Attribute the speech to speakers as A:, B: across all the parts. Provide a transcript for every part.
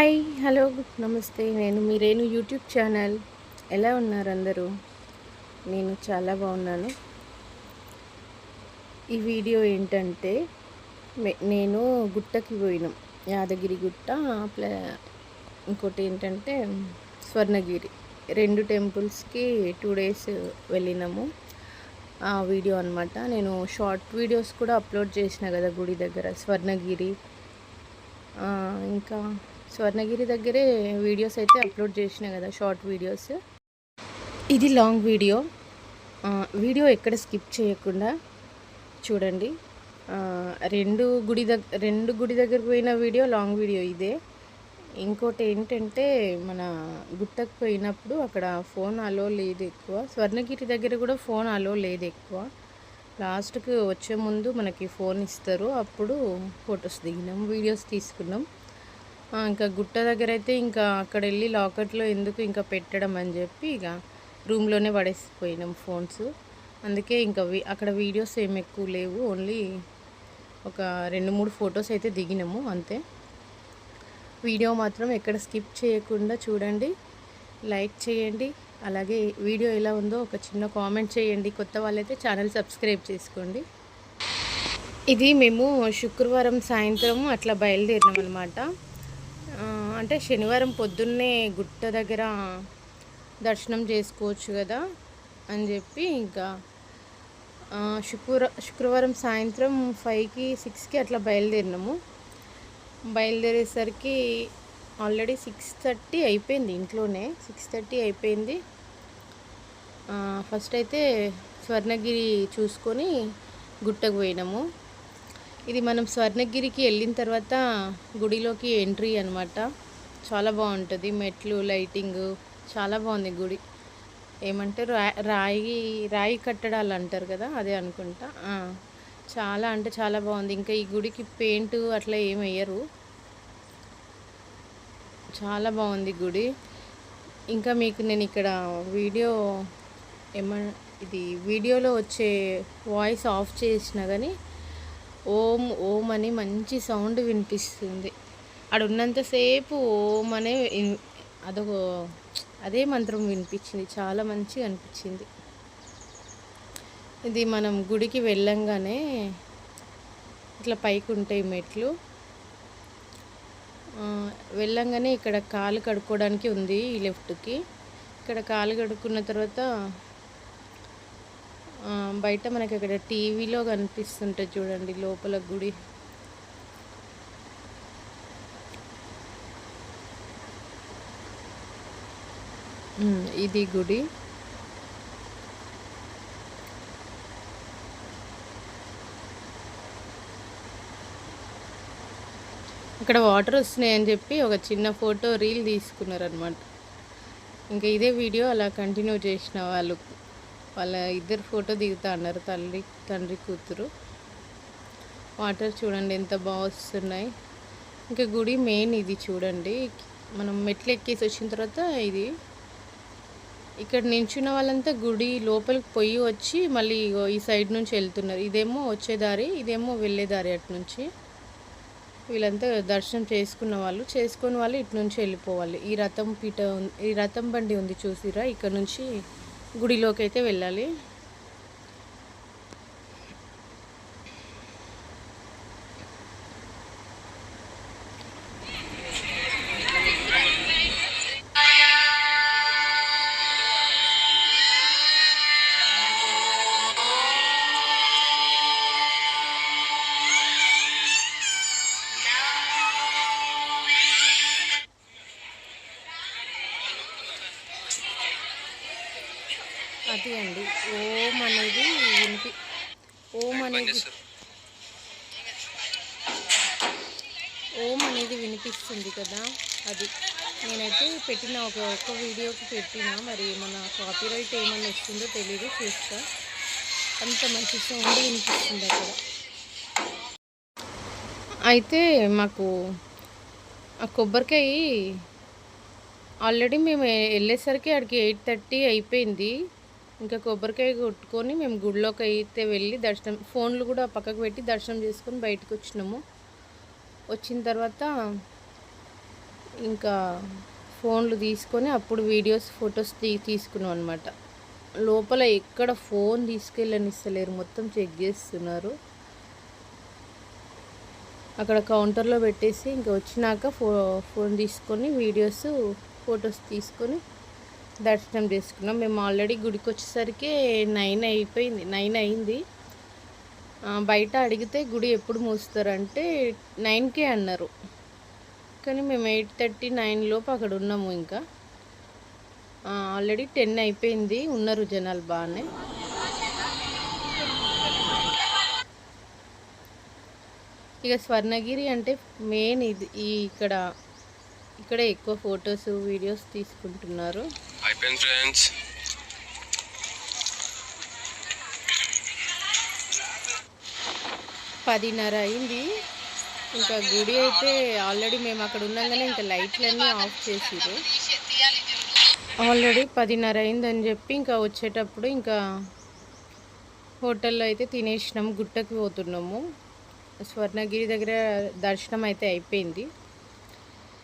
A: Hi hello నమస్తే. నేను మీరేను YouTube channel. ఎలా ఉన్నారు అందరూ? నేను చాలా బాగున్నాను. ఈ వీడియో ఏంటంటే నేను గుట్టకి పోయినాం. యాదగిరి గుట్ట ప్ల ఇంకోటి ఏంటంటే స్వర్ణగిరి. రెండు టెంపుల్స్కి టూ డేస్ వెళ్ళినాము. ఆ వీడియో అనమాట నేను షార్ట్ వీడియోస్ కూడా అప్లోడ్ చేసిన కదా గుడి దగ్గర స్వర్ణగిరి. ఇంకా స్వర్ణగిరి దగ్గరే వీడియోస్ అయితే అప్లోడ్ చేసిన కదా షార్ట్ వీడియోస్. ఇది లాంగ్ వీడియో. వీడియో ఎక్కడ స్కిప్ చేయకుండా చూడండి. రెండు గుడి దగ్గర రెండు గుడి దగ్గర పోయిన వీడియో లాంగ్ వీడియో ఇదే. ఇంకోటి ఏంటంటే మన గుట్టకు పోయినప్పుడు అక్కడ ఫోన్ అలో లేదు ఎక్కువ. స్వర్ణగిరి దగ్గర కూడా ఫోన్ అలో లేదు ఎక్కువ. లాస్ట్కి వచ్చే ముందు మనకి ఫోన్ ఇస్తారు. అప్పుడు ఫొటోస్ దిగినాం వీడియోస్ తీసుకున్నాం. ఇంకా గుట్ట దగ్గర అయితే ఇంకా అక్కడ వెళ్ళి లాకర్లో ఎందుకు ఇంకా పెట్టడం అని చెప్పి ఇక రూమ్లోనే పడేసిపోయినాం ఫోన్స్. అందుకే ఇంకా అక్కడ వీడియోస్ ఏం ఎక్కువ లేవు. ఓన్లీ ఒక రెండు మూడు ఫొటోస్ అయితే దిగినాము అంతే. వీడియో మాత్రం ఎక్కడ స్కిప్ చేయకుండా చూడండి లైక్ చేయండి. అలాగే వీడియో ఎలా ఉందో ఒక చిన్న కామెంట్ చేయండి. కొత్త వాళ్ళైతే ఛానల్ సబ్స్క్రైబ్ చేసుకోండి. ఇది మేము శుక్రవారం సాయంత్రం అట్లా బయలుదేరినాం అనమాట అంటే శనివారం పొద్దున్నే గుట్ట దగ్గర దర్శనం చేసుకోవచ్చు కదా అని చెప్పి ఇంకా శుక్ర శుక్రవారం సాయంత్రం ఫైవ్కి సిక్స్కి అట్లా బయలుదేరినాము. బయలుదేరేసరికి ఆల్రెడీ సిక్స్ థర్టీ అయిపోయింది ఇంట్లోనే. సిక్స్ థర్టీ అయిపోయింది. ఫస్ట్ అయితే స్వర్ణగిరి చూసుకొని గుట్టకు పోయినాము. ఇది మనం స్వర్ణగిరికి వెళ్ళిన తర్వాత గుడిలోకి ఎంట్రీ అనమాట చాలా బాగుంటుంది. మెట్లు లైటింగ్ చాలా బాగుంది గుడి. ఏమంటే రా రాయి రాయి కట్టడాలు అంటారు కదా అదే అనుకుంటా. చాలా అంటే చాలా బాగుంది. ఇంకా ఈ గుడికి పెయింట్ అట్లా ఏమి వేయరు. చాలా బాగుంది గుడి. ఇంకా మీకు నేను ఇక్కడ వీడియో ఏమ ఇది వీడియోలో వచ్చే వాయిస్ ఆఫ్ చేసిన కానీ ఓం ఓం అని మంచి సౌండ్ వినిపిస్తుంది. ఆడ ఉన్నంతసేపు ఓం అనే ఇన్- అదొక అదే మంత్రం వినిపించింది. చాలా మంచిగా అనిపించింది. ఇది మనం గుడికి వెళ్ళంగానే ఇట్లా పైకి ఉంటాయి మెట్లు. వెళ్ళంగానే ఇక్కడ కాలు కడుక్కోవడానికి ఉంది ఈ లెఫ్ట్కి. ఇక్కడ కాలు కడుక్కున్న తర్వాత బయట మనకి అక్కడ టీవీలో కనిపిస్తుంటుంది చూడండి లోపల గుడి. ఇది గుడి. ఇక్కడ వాటర్ వస్తున్నాయని చెప్పి ఒక చిన్న ఫోటో రీల్ తీసుకున్నారనమాట ఇంకా ఇదే వీడియో అలా కంటిన్యూ చేసిన వాళ్ళు వాళ్ళ ఇద్దరు ఫోటో దిగుతా అన్నారు తల్లి తండ్రి కూతురు. వాటర్ చూడండి ఎంత బాగా వస్తున్నాయి. ఇంకా గుడి మెయిన్ ఇది చూడండి. మనం మెట్లు ఎక్కేసి వచ్చిన తర్వాత ఇది ఇక్కడ నించున్న వాళ్ళంతా గుడి లోపలికి పోయి వచ్చి మళ్ళీ ఈ సైడ్ నుంచి వెళ్తున్నారు. ఇదేమో వచ్చే దారి ఇదేమో వెళ్ళే దారి అటు నుంచి. వీళ్ళంతా దర్శనం చేసుకున్న వాళ్ళు చేసుకున్న వాళ్ళు ఇటు నుంచి వెళ్ళిపోవాలి. ఈ రథం పీట ఈ రథం బండి ఉంది చూసిరా ఇక్కడ నుంచి గుడిలోకి అయితే వెళ్ళాలి. ఒక ఒక్క వీడియోకి పెట్టినా మరి మన కాపీరైట్ ఏమన్నా వస్తుందో తెలీదు చూస్తా. అంత మంచి సౌండ్ వినిపిస్తుంది అక్కడ. అయితే మాకు ఆ కొబ్బరికాయ ఆల్రెడీ మేము వెళ్ళేసరికి అక్కడికి ఎయిట్ థర్టీ అయిపోయింది. ఇంకా కొబ్బరికాయ కొట్టుకొని మేము గుడిలోకి అయితే వెళ్ళి దర్శనం ఫోన్లు కూడా పక్కకు పెట్టి దర్శనం చేసుకొని బయటకు వచ్చినాము. వచ్చిన తర్వాత ఇంకా ఫోన్లు తీసుకొని అప్పుడు వీడియోస్ ఫొటోస్ తీ తీసుకున్నాం అనమాట లోపల ఎక్కడ ఫోన్ తీసుకెళ్ళనిస్తలేరు. మొత్తం చెక్ చేస్తున్నారు. అక్కడ కౌంటర్లో పెట్టేసి ఇంకా వచ్చినాక ఫో ఫోన్ తీసుకొని వీడియోస్ ఫొటోస్ తీసుకొని దర్శనం చేసుకున్నాం. మేము ఆల్రెడీ గుడికి వచ్చేసరికి నైన్ అయిపోయింది నైన్ అయింది. బయట అడిగితే గుడి ఎప్పుడు మూస్తారంటే నైన్కే అన్నారు. కానీ మేము ఎయిట్ థర్టీ నైన్ లోపు అక్కడ ఉన్నాము ఇంకా. ఆల్రెడీ టెన్ అయిపోయింది ఉన్నారు జనాలు బాగానే. ఇక స్వర్ణగిరి అంటే మెయిన్ ఇది ఈ ఇక్కడ ఇక్కడ ఎక్కువ ఫొటోస్ వీడియోస్ తీసుకుంటున్నారు. ఫ్రెండ్స్ పదిన్నర అయింది. ఇంకా గుడి అయితే ఆల్రెడీ మేము అక్కడ ఉన్నాగానే ఇంకా లైట్లన్నీ ఆఫ్ చేసిరు ఆల్రెడీ పదిన్నర అయిందని చెప్పి ఇంకా వచ్చేటప్పుడు ఇంకా హోటల్లో అయితే తినేసినాం గుట్టకి పోతున్నాము. స్వర్ణగిరి దగ్గర దర్శనం అయితే అయిపోయింది.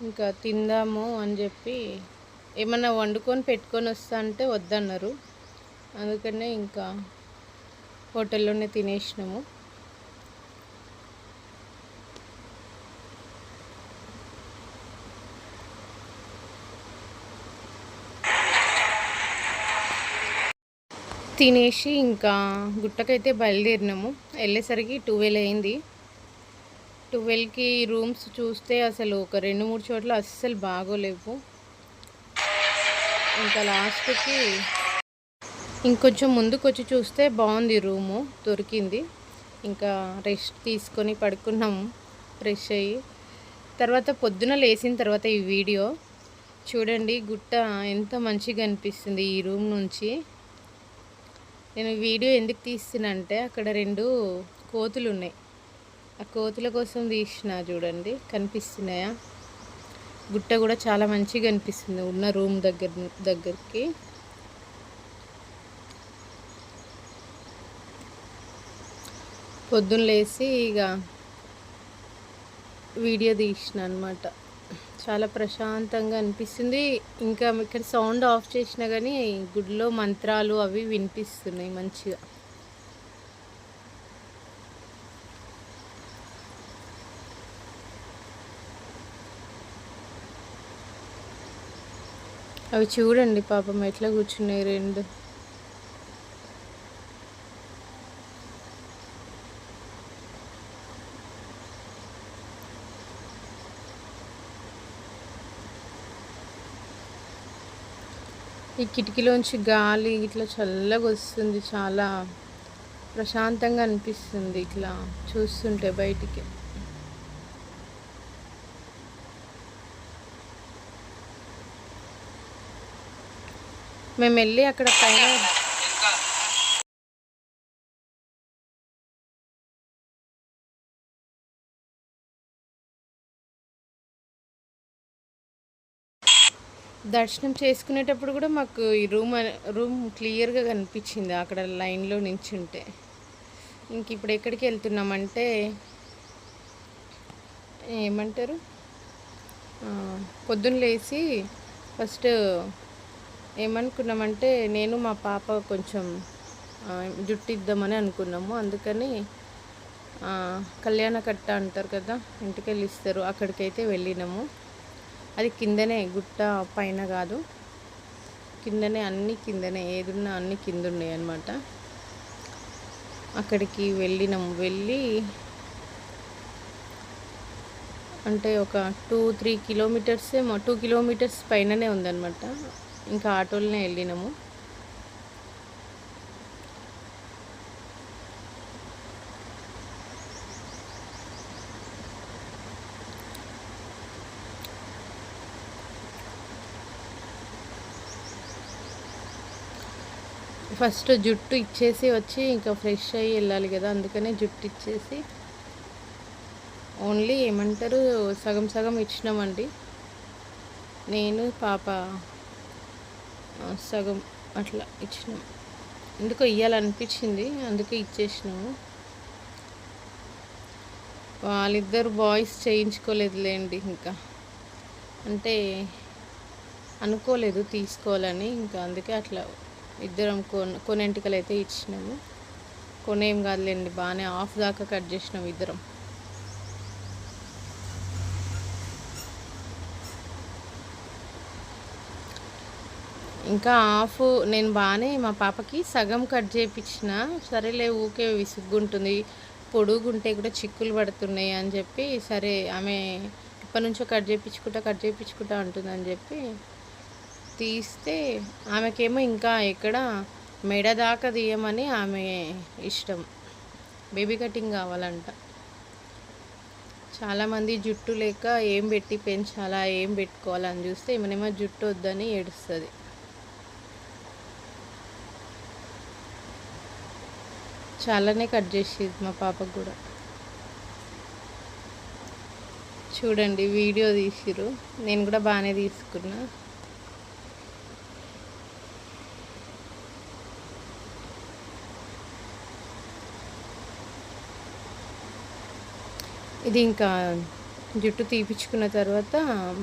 A: ఇంకా తిందాము అని చెప్పి ఏమన్నా వండుకొని పెట్టుకొని వస్తా అంటే వద్దన్నారు. అందుకనే ఇంకా హోటల్లోనే తినేసినాము. తినేసి ఇంకా గుట్టకైతే బయలుదేరినాము. వెళ్ళేసరికి ట్వెల్వ్ అయింది. ట్వెల్వ్కి రూమ్స్ చూస్తే అసలు ఒక రెండు మూడు చోట్ల అస్సలు బాగోలేవు. ఇంకా లాస్ట్కి ఇంకొంచెం ముందుకు వచ్చి చూస్తే బాగుంది రూము దొరికింది. ఇంకా రెస్ట్ తీసుకొని పడుకున్నాము ఫ్రెష్ అయ్యి. తర్వాత పొద్దున లేచిన తర్వాత ఈ వీడియో. చూడండి గుట్ట ఎంత మంచిగా అనిపిస్తుంది ఈ రూమ్ నుంచి. నేను వీడియో ఎందుకు తీస్తున్నంటే అక్కడ రెండు కోతులు ఉన్నాయి ఆ కోతుల కోసం తీసిన చూడండి కనిపిస్తున్నాయా? గుట్ట కూడా చాలా మంచిగా అనిపిస్తుంది ఉన్న రూమ్ దగ్గర దగ్గరికి. పొద్దున్న లేచి ఇక వీడియో తీసిన అనమాట చాలా ప్రశాంతంగా అనిపిస్తుంది. ఇంకా ఇక్కడ సౌండ్ ఆఫ్ చేసినా కానీ గుడిలో మంత్రాలు అవి వినిపిస్తున్నాయి మంచిగా. అవి చూడండి పాపం ఎట్లా కూర్చున్నాయి రెండు. ఈ కిటికీలోంచి గాలి ఇట్లా చల్లగా వస్తుంది చాలా ప్రశాంతంగా అనిపిస్తుంది ఇట్లా చూస్తుంటే బయటికి. మేము వెళ్ళి అక్కడ పైన దర్శనం చేసుకునేటప్పుడు కూడా మాకు ఈ రూమ్ రూమ్ క్లియర్గా కనిపించింది. అక్కడ లైన్లో నించుంటే. ఇంక ఇప్పుడు ఎక్కడికి వెళ్తున్నామంటే ఏమంటారు? పొద్దున్న లేచి ఫస్ట్ ఏమనుకున్నామంటే నేను మా పాప కొంచెం జుట్టు ఇద్దామని అనుకున్నాము. అందుకని కళ్యాణ కట్ట అంటారు కదా ఇంటికి వెళ్ళి ఇస్తారు. అక్కడికైతే వెళ్ళినాము. అది కిందనే గుట్ట పైన కాదు. కిందనే అన్ని కిందనే ఏదున్నా అన్ని కింద ఉన్నాయి అనమాట అక్కడికి వెళ్ళినాము వెళ్ళి అంటే ఒక టూ త్రీ కిలోమీటర్సే టూ కిలోమీటర్స్ పైననే ఉందన్నమాట. ఇంకా ఆటోలోనే వెళ్ళినాము. ఫస్ట్ జుట్టు ఇచ్చేసి వచ్చి ఇంకా ఫ్రెష్ అయ్యి వెళ్ళాలి కదా అందుకనే జుట్టు ఇచ్చేసి. ఓన్లీ ఏమంటారు సగం సగం ఇచ్చినామండి. నేను పాప సగం అట్లా ఇచ్చినాం. ఎందుకో ఇవ్వాలనిపించింది అందుకే ఇచ్చేసినాము. వాళ్ళిద్దరు బాయ్స్ చేయించుకోలేదులేండి ఇంకా. అంటే అనుకోలేదు తీసుకోవాలని ఇంకా అందుకే అట్లా ఇద్దరం కొన్ కొనెంటికలు అయితే ఇచ్చినాము. కొనేం కాదులేండి బాగానే ఆఫ్ దాకా కట్ చేసినాం ఇద్దరం. ఇంకా ఆఫ్ నేను బాగానే మా పాపకి సగం కట్ చేయించిన సరేలే ఊకే విసుగ్గుంటుంది. పొడుగుంటే కూడా చిక్కులు పడుతున్నాయి అని చెప్పి సరే ఆమె ఇప్పటి నుంచో కట్ చేయించుకుంటా కట్ చేయించుకుంటా ఉంటుందని చెప్పి తీస్తే ఆమెకేమో ఇంకా ఎక్కడ మెడ దాకా తీయమని ఆమె ఇష్టం. బేబీ కటింగ్ కావాలంట. చాలామంది జుట్టు లేక ఏం పెట్టి పెంచాలా ఏం పెట్టుకోవాలని చూస్తే ఏమనేమో జుట్టు వద్దని ఏడుస్తుంది. చాలానే కట్ చేసేది మా పాపకు కూడా. చూడండి వీడియో తీసిరు నేను కూడా బాగానే తీసుకున్నా. ఇది ఇంకా జుట్టు తీపిచ్చుకున్న తర్వాత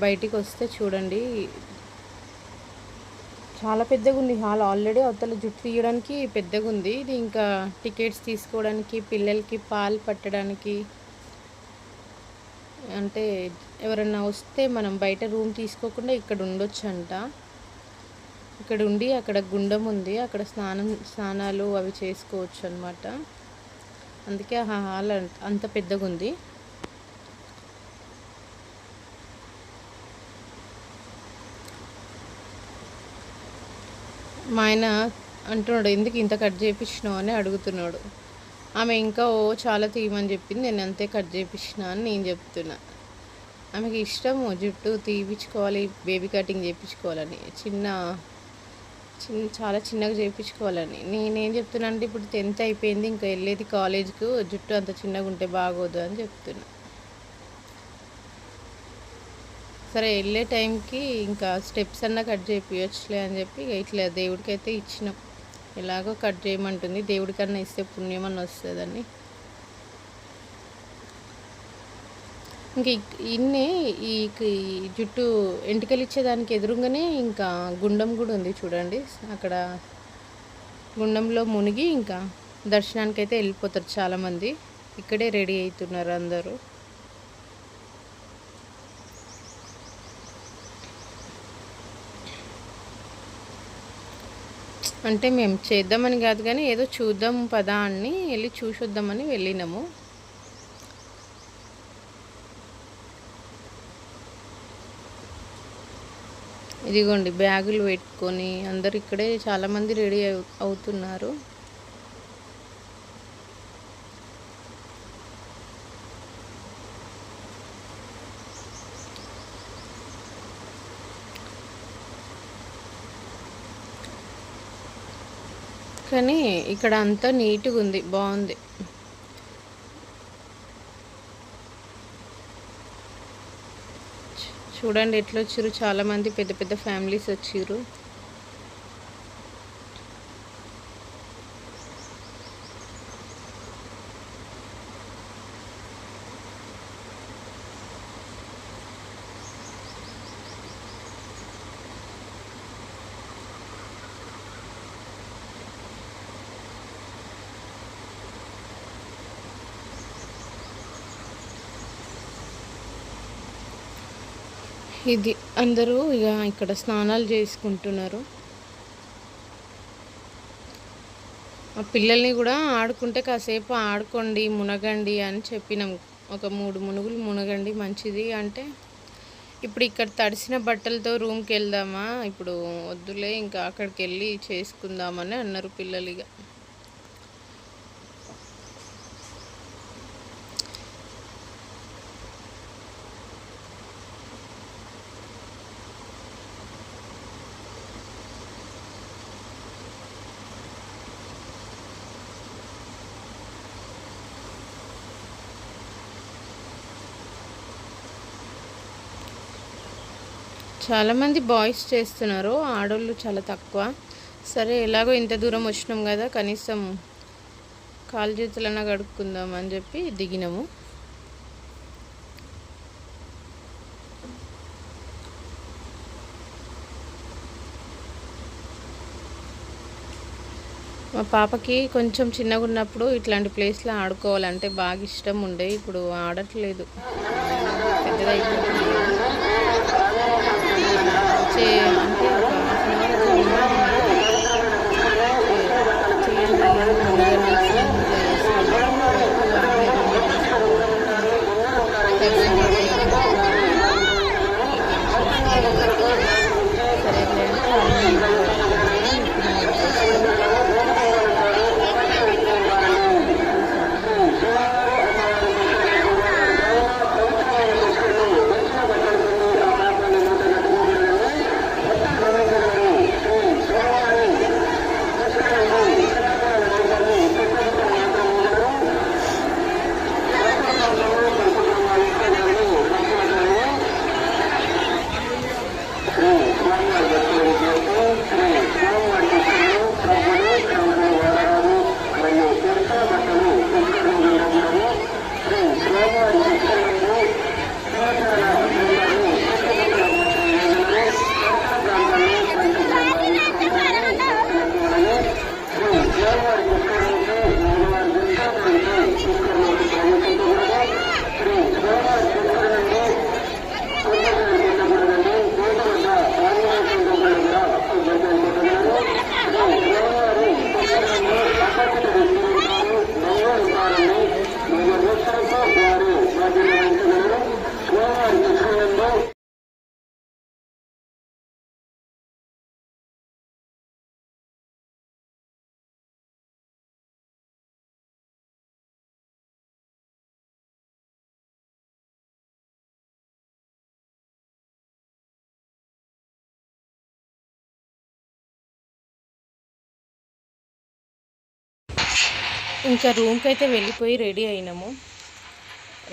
A: బయటికి వస్తే చూడండి. చాలా పెద్దగా ఉంది హాల్. ఆల్రెడీ అవతల జుట్టు తీయడానికి పెద్దగా ఉంది ఇది ఇంకా టికెట్స్ తీసుకోవడానికి పిల్లలకి పాలు పట్టడానికి. అంటే ఎవరన్నా వస్తే మనం బయట రూమ్ తీసుకోకుండా ఇక్కడ ఉండొచ్చంట. ఇక్కడ ఉండి అక్కడ గుండం ఉంది. అక్కడ స్నానం స్నానాలు అవి చేసుకోవచ్చు అనమాట అందుకే ఆ హాల్ అంత పెద్దగా ఉంది మా ఆయన అంటున్నాడు ఎందుకు ఇంత కట్ చేయించినావు అని అడుగుతున్నాడు. ఆమె ఇంకా ఓ చాలా తీయమని చెప్పింది నేను అంతే కట్ చేయించిన అని నేను చెప్తున్నా. ఆమెకి ఇష్టము జుట్టు తీయించుకోవాలి బేబీ కటింగ్ చేయించుకోవాలని చిన్న చిన్న చాలా చిన్నగా చేయించుకోవాలని నేనేం చెప్తున్నా అంటే ఇప్పుడు టెన్త్ అయిపోయింది ఇంకా వెళ్ళేది కాలేజ్కు జుట్టు అంత చిన్నగా ఉంటే బాగోదు అని చెప్తున్నా. సరే వెళ్ళే టైంకి ఇంకా స్టెప్స్ అన్నా కట్ చేయించచ్చులే అని చెప్పి ఇట్లా దేవుడికైతే ఇచ్చినాం. ఎలాగో కట్ చేయమంటుంది. దేవుడికన్నా ఇస్తే పుణ్యం అని వస్తుందని ఇంక ఇన్నే ఈ జుట్టు ఎంటికలు ఇచ్చేదానికి ఎదురుగానే ఇంకా గుండం కూడా ఉంది చూడండి. అక్కడ గుండంలో మునిగి ఇంకా దర్శనానికి అయితే వెళ్ళిపోతారు చాలామంది. ఇక్కడే రెడీ అవుతున్నారు అందరూ. అంటే మేము చేద్దామని కాదు కానీ ఏదో చూద్దాం పదా అని వెళ్ళి చూసొద్దామని వెళ్ళినాము. ఇదిగోండి బ్యాగులు పెట్టుకొని అందరు ఇక్కడే చాలామంది రెడీ అవుతున్నారు. కానీ ఇక్కడ అంతా నీట్గా ఉంది బాగుంది. చూడండి ఎట్లా వచ్చారు చాలామంది పెద్ద పెద్ద ఫ్యామిలీస్ వచ్చారు ఇది అందరూ ఇక ఇక్కడ స్నానాలు చేసుకుంటున్నారు. ఆ పిల్లల్ని కూడా ఆడుకుంటే కాసేపు ఆడుకోండి మునగండి అని చెప్పినాం. ఒక మూడు మునుగులు మునగండి మంచిది అంటే ఇప్పుడు ఇక్కడ తడిసిన బట్టలతో రూమ్కి వెళ్దామా? ఇప్పుడు వద్దులే ఇంకా అక్కడికి వెళ్ళి చేసుకుందామని అన్నారు పిల్లలు ఇక చాలామంది బాయ్స్ చేస్తున్నారు ఆడోళ్ళు చాలా తక్కువ. సరే ఎలాగో ఇంత దూరం వచ్చినాం కదా కనీసం కాలు చేతులన్నా కడుక్కుందాం అని చెప్పి దిగినాము. మా పాపకి కొంచెం చిన్నగా ఉన్నప్పుడు ఇట్లాంటి ప్లేస్లో ఆడుకోవాలంటే బాగా ఇష్టం ఉండే ఇప్పుడు ఆడట్లేదు. పెద్దదైపోయింది 是。ఇంకా రూమ్కి అయితే వెళ్ళిపోయి రెడీ అయినాము.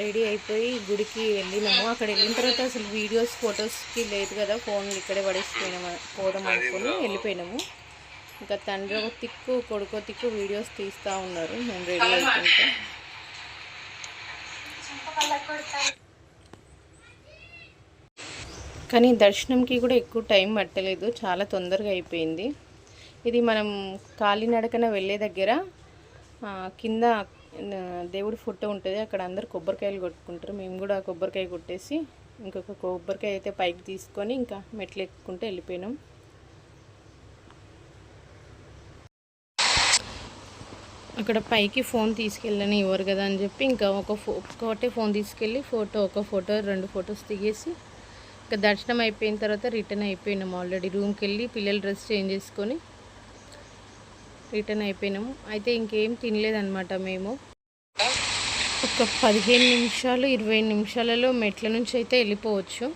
A: రెడీ అయిపోయి గుడికి వెళ్ళినాము. అక్కడ వెళ్ళిన తర్వాత అసలు వీడియోస్ ఫొటోస్కి లేదు కదా ఫోన్ ఇక్కడే పడేసిపోయినాము పోదాం అనుకుని వెళ్ళిపోయినాము. ఇంకా తండ్రి ఒక తిక్కు కొడుకో తిక్కు వీడియోస్ తీస్తూ ఉన్నారు. మేము రెడీ అయిపోతే కానీ దర్శనంకి కూడా ఎక్కువ టైం పట్టలేదు. చాలా తొందరగా అయిపోయింది. ఇది మనం కాలినడకన వెళ్ళే దగ్గర కింద దేవుడి ఫోటో ఉంటుంది. అక్కడ అందరు కొబ్బరికాయలు కొట్టుకుంటారు. మేము కూడా కొబ్బరికాయ కొట్టేసి ఇంకొక కొబ్బరికాయ అయితే పైకి తీసుకొని ఇంకా మెట్లు ఎక్కుకుంటూ వెళ్ళిపోయినాం. అక్కడ పైకి ఫోన్ తీసుకెళ్ళని ఇవ్వరు కదా అని చెప్పి ఇంకా ఒక ఫో ఒకటే ఫోన్ తీసుకెళ్ళి ఫోటో ఒక ఫోటో రెండు ఫొటోస్ దిగేసి ఇంకా దర్శనం అయిపోయిన తర్వాత రిటర్న్ అయిపోయినాం ఆల్రెడీ. రూమ్కి వెళ్ళి పిల్లల డ్రెస్ చేంజ్ చేసుకొని రిటర్న్ అయిపోయినాము. అయితే ఇంకేం తినలేదన్నమాట మేము. ఒక పదిహేను నిమిషాలు ఇరవై నిమిషాలలో మెట్ల నుంచి అయితే వెళ్ళిపోవచ్చు.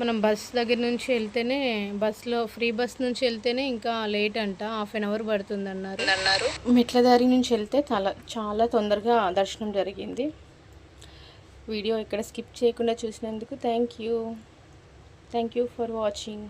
A: మనం బస్ దగ్గర నుంచి వెళ్తేనే బస్లో ఫ్రీ బస్ నుంచి వెళ్తేనే ఇంకా లేట్ అంట. హాఫ్ అన్ అవర్ పడుతుంది అన్నారు. అన్నారు మెట్ల దారి నుంచి వెళ్తే చాలా చాలా తొందరగా దర్శనం జరిగింది. వీడియో ఇక్కడ స్కిప్ చేయకుండా చూసినందుకు thank you. Thank you for watching.